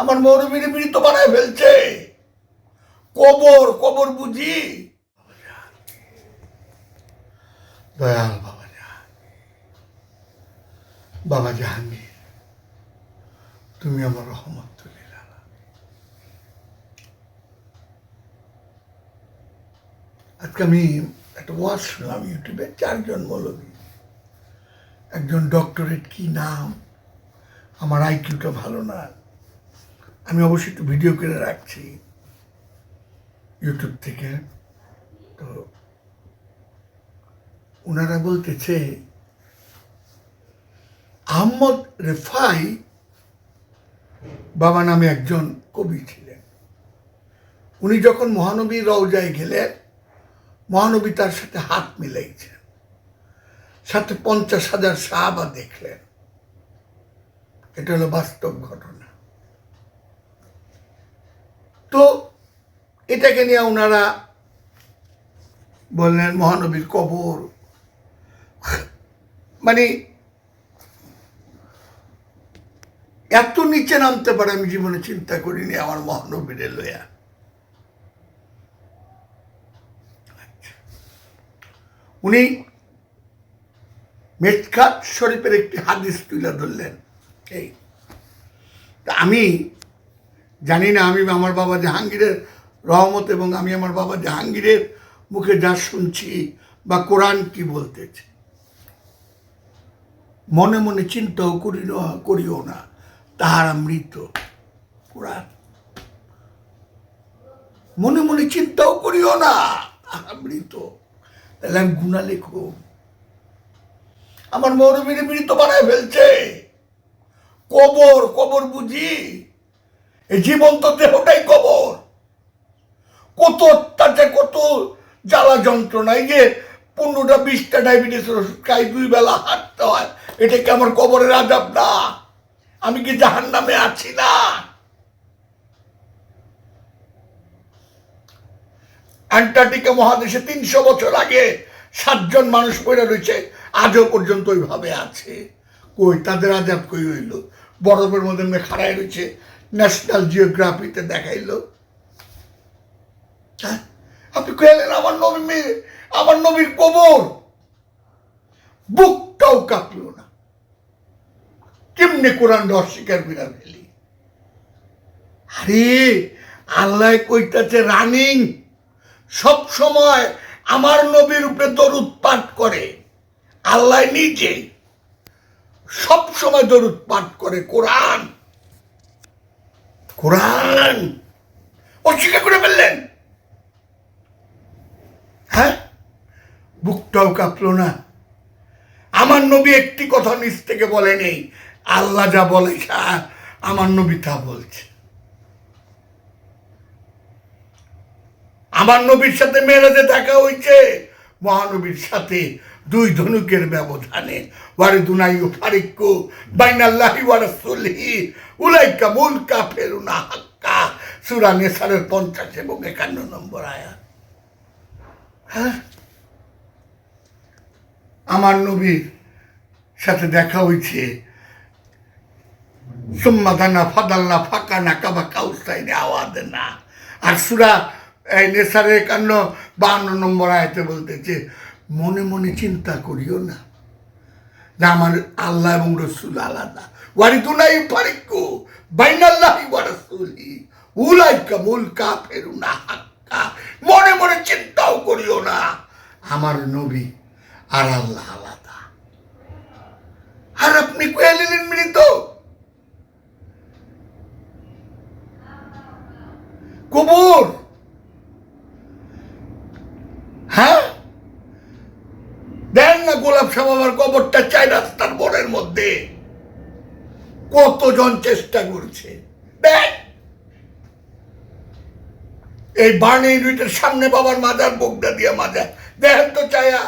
আমার মরুমিনি মৃত বানায় ফেলছে। কবর কবর বুঝি? দয়াল বাবা জাহান। বাবা জাহাঙ্গীর, তুমি আমার রহমত তুলে আজকে আমি একটা ওয়াজ শুনলাম ইউটিউবে, চারজন মৌলবী। একজন ডক্টরেট কি নাম? আমার আইকিউটা ভালো না। আমি অবশ্যই একটু ভিডিও করে রাখছি ইউটিউব থেকে। তো ওনারা বলতেছে, আহমদ রেফাই বাবা নামে একজন কবি ছিলেন। উনি যখন মহানবী রওজায় গেলেন, মহানবী তার সাথে হাত মিলাইছেন। সাথে পঞ্চাশ হাজার সাহাবা দেখলেন। এটা হলো বাস্তব ঘটনা। তো এটাকে নিয়ে ওনারা বললেন, মহানবীর কবর। মানে এত নিচে নামতে পারে, আমি জীবনে চিন্তা করিনি আমার মহানবীরে লইয়া উনি মেটকাত শরীফের একটি হাদিস তুলে ধরলেন। এই আমি জানি না, আমি আমার বাবা জাহাঙ্গীরের রহমত এবং আমি আমার বাবা জাহাঙ্গীরের মুখে যা শুনছি বা কোরআন কি বলতেছে। মনে মনে চিন্তাও করি করিও না, তাহারা মৃত কোরআন। মনে মনে চিন্তাও করিও না মৃত। তাহলে আমি গুণা লেখো আমার মৌরবীরে মৃত বানায় ফেলছে। কবর কবর বুঝি? এই জীবন্ত দেহটাই কবর। কত অত্যাচার, কত জ্বালা যন্ত্রণা, এই যে পনেরোটা, বিশটা ডায়াবেটিসের ওষুধ খাই, দুই বেলা হাঁটতে হয়, এটা কি আমার কবরের আজাব না? আমি কি জাহান নামে আছি না? অ্যান্টার্কটিকা মহাদেশে তিনশো বছর আগে সাতজন মানুষ পড়ে রয়েছে, আজও পর্যন্ত ওইভাবে আছে। কই তাদের আজাব কই হইল? বরফের মধ্যে খাড়াই রয়েছে ন্যাশনাল জিওগ্রাফিতে দেখাইলো। আপনি কইলেন আমার নবী মেয়ে আমার নবীর কবর। বুকটাও কাঁপল না। কেমনে কোরআন অস্বীকার বিরা ফেলি? আরে, আল্লাহ কইতাছে রানিং। সব সময় আমার নবীর উপরে দরুদ পাঠ করে। আল্লাহ নিজে সব সময় দরুদ পাঠ করে কোরআন। কোরআন। অস্বীকার করে ফেললেন। হ্যাঁ? বুকটাও কাঁপলো না। আমার নবী একটি কথা নিজ থেকে বলে নেই আল্লাহ যা বলে আমার নবী তা বলছে। আমার নবীর সাথে মেয়েরাজে দেখা হয়েছে, মহানবীর সাথে দুই ধনুকের ব্যবধানে। ওয়ারে দুনাই বাইনাল্লাহি উলাইকা কাফিরুনা হাক্কা। সূরা নেসারের 50 এবং 51 নম্বর হ্যাঁ? আমার নবীর সাথে দেখা হয়েছে। সুম্মাদানা ফাদাল্লা ফাঁকা না কাবা কাউসাইনে আওয়াজ না আর সুরা, এই নেসারে একান্ন, বাহান্ন নম্বর আয়তে বলতেছে মনে মনে চিন্তা করিও না। আমার আল্লাহ এবং রসুল আলাদা। ওয়ারি দুনাই ফারিকু, বাইনাল্লাহি ওয়া রাসূলি। উলাইকা মুল কাফিরুনা হাক্কা। মনে মনে চিন্তাও করিও না। আমার নবী আর আল্লাহ আলাদা। আর আপনি কোয়ালিলেন মৃত? কবর হ্যাঁ শাহ বাবার কবরটা চাই রাস্তার বরের মধ্যে। কতজন চেষ্টা করছে। এই বার্ন ইউনিটের সামনে বাবার মাজার, বোগদা দিয়ে মাজার। দেখেন তো চায়া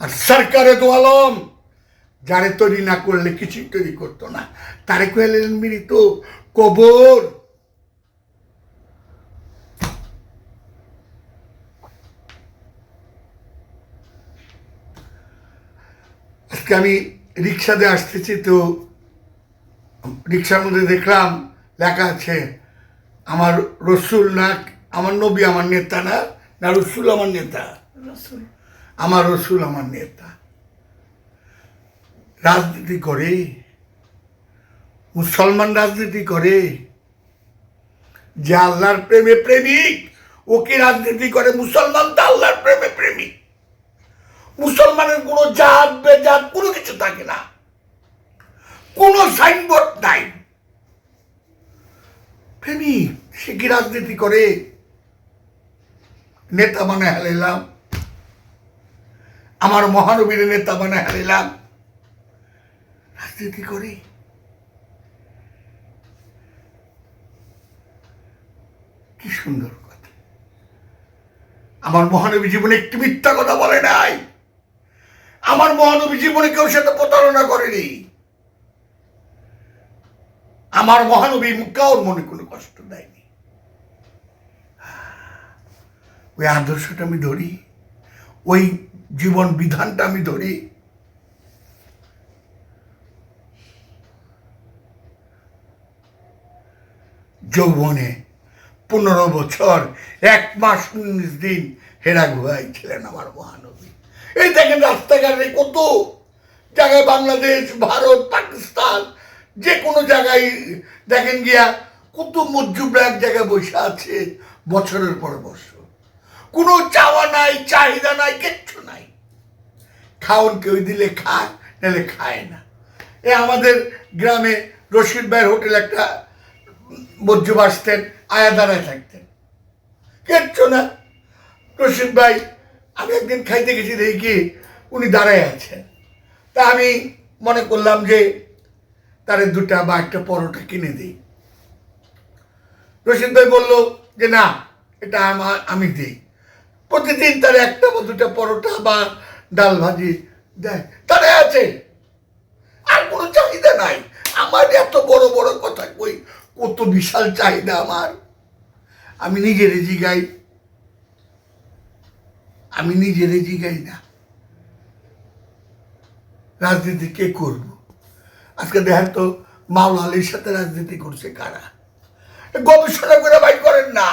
আর সরকারে তো আলম। যারে তৈরি না করলে কিছুই তৈরি করতো না। তারে কইলেন মৃত কবর। আজকে আমি রিক্সাতে আসতেছি তো রিক্সার মধ্যে দেখলাম লেখা আছে আমার রসুল না আমার নবী আমার নেতা না না রসুল আমার নেতা আমার রসুল আমার নেতা। রাজনীতি করে মুসলমান রাজনীতি করে যে আল্লাহর প্রেমে প্রেমিক ও কি রাজনীতি করে? মুসলমান তো আল্লাহর প্রেমে প্রেমিক। মুসলমানের কোনো জাত, বেজাত, কোনো কিছু থাকে না। কোনো সাইনবোর্ড নাই। প্রেমিক সে কি রাজনীতি করে নেতা মানে হারাইলাম। আমার মহানবীর নেতা মানে হারাইলাম। রাজনীতি করে। কি সুন্দর কথা। আমার মহানবী জীবনে একটি মিথ্যা কথা বলে নাই। আমার মহানবী জীবনে কেউ সাথে প্রতারণা করেনি। আমার মহানবী কাউর মনে কোনো কষ্ট দেয়নি। ওই আদর্শটা আমি ধরি, ওই জীবন বিধানটা আমি ধরি। যৌবনে পনেরো বছর, এক মাস উনিশ দিন হেরা গুহাই ছিলেন আমার মহানবী। এই দেখেন রাস্তাঘাটে কত জায়গায় বাংলাদেশ, ভারত, পাকিস্তান, যে কোনো জায়গায় দেখেন গিয়া কত মজ্জুবরা এক জায়গায় বসে আছে বছরের পর বছর। কোনো চাওয়া নাই, চাহিদা নাই, কিচ্ছু নাই। খাওন কেউ দিলে খায়, নাহলে খায় না। এ আমাদের গ্রামে রশিদ ভাইয়ের হোটেল একটা মজ্জুব আসতেন, আয়া দাঁড়ায় থাকতেন। কিচ্ছু না। রশিদ ভাই আমি একদিন খাইতে গেছি, দেখি উনি দাঁড়ায় আছেন। তা আমি মনে করলাম যে তারে দুটা বা একটা পরোটা কিনে দিই। রশিদ ভাই বলল যে, না, এটা আমার, আমি দিই। প্রতিদিন তার একটা বা দুটা পরোটা বা ডাল ভাজি দেয়। তারা আছে। আর কোনো চাহিদা নাই। আমার এত বড় বড় কথা কই? কত বিশাল চাহিদা আমার। আমি নিজের জিগাই। আমি নিজের জিগাই না। রাজনীতি কে করব? আজকে দেখেন তো মাওলা আলীর সাথে রাজনীতি করছে কারা? গবেষণা করে বাইর করেন না।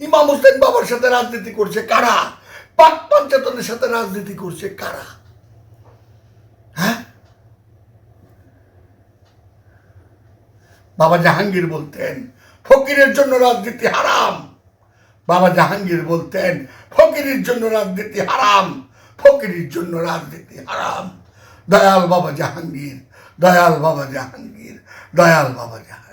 ইমাম হোসেন বাবার সাথে রাজনীতি করছে কারা? পাক পঞ্চায়েতনের সাথে রাজনীতি করছে কারা? হ্যাঁ? বাবা জাহাঙ্গীর বলতেন, ফকিরের জন্য রাজনীতি হারাম। বাবা জাহাঙ্গীর বলতেন, ফকিরের জন্য রাজনীতি হারাম, ফকিরের জন্য রাজনীতি হারাম। দয়াল বাবা জাহাঙ্গীর, দয়াল বাবা জাহাঙ্গীর, দয়াল বাবা জাহাঙ্গীর।